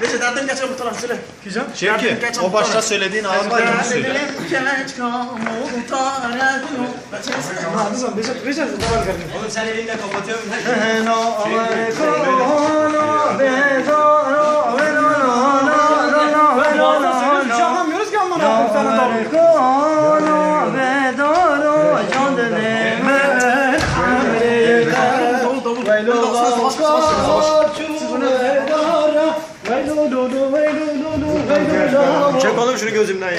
Neyse derdin geçer bu taraf söyle. Güzel. Şevki, o başta söylediğin ağır var ya Recep, Recep. Oğlum sen elinle kapatıyorsun. Çek oğlum şunu gözümden ya.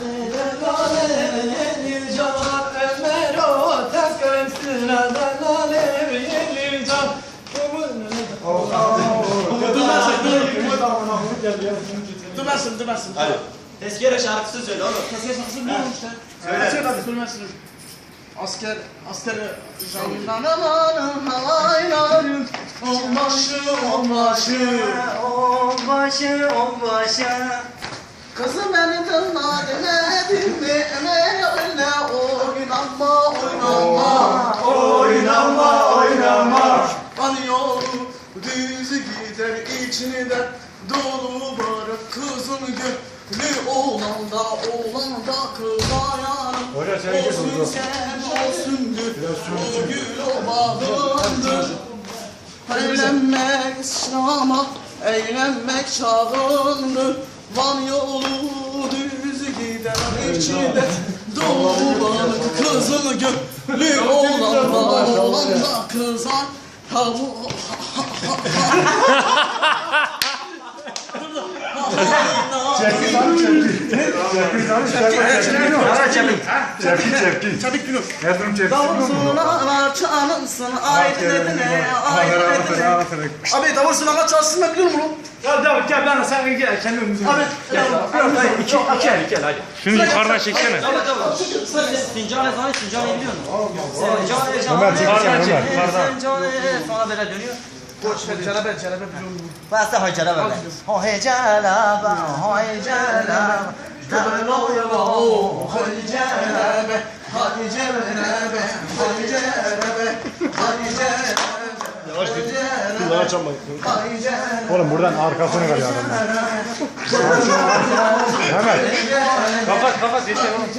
Demezsin demezsin. Hadi. Tezkere şarkısı söyle oğlum. Kesin saksı biliyorum işte. Söyle. hadi söylemezsin. Asker, asker canından amanın halaylarım Onbaşı, onbaşı Onbaşı, onbaşı Kızım beni dinle dinledin mi? Hoca sen git Olsun orada. sen olsun gül. O gül o bağımdır Eğlenmek çağındır. Van yolu düz gider içinde dolu var kızın gönlü oğlan da oğlan da kıza Tavu Çevki lan, çevki. Çevki lan, çevki. Çevki, çevki. Çabuk gülüm. Yazdım çevki. Davul zurnalar çalınsın ayrı dedine ayrı dedine Abi davul zurnalar çalsın ben biliyorum bunu Ya devam, gel ben sen gel, kendi önümüze. Abi İki, iki el, iki el hadi. şunu yukarıdan çeksene. Tamam tamam. Sincan ezanı Sincan'ı biliyor musun? Sincan ezanı. Ömer çekil sen, Ömer. Sincan sonra böyle dönüyor. Celebe celebe biliyorum Basta hoy ceraba be. Hoy ceraba, hoy ceraba. Celebe o hadi celebe hadi celebe hadi celebe hadi celebe Yavaş git. Kulağını açamayın. hadi celebe Oğlum buradan arkasını ver ya adamlar. Hemen. Kapat kapat yeter oğlum.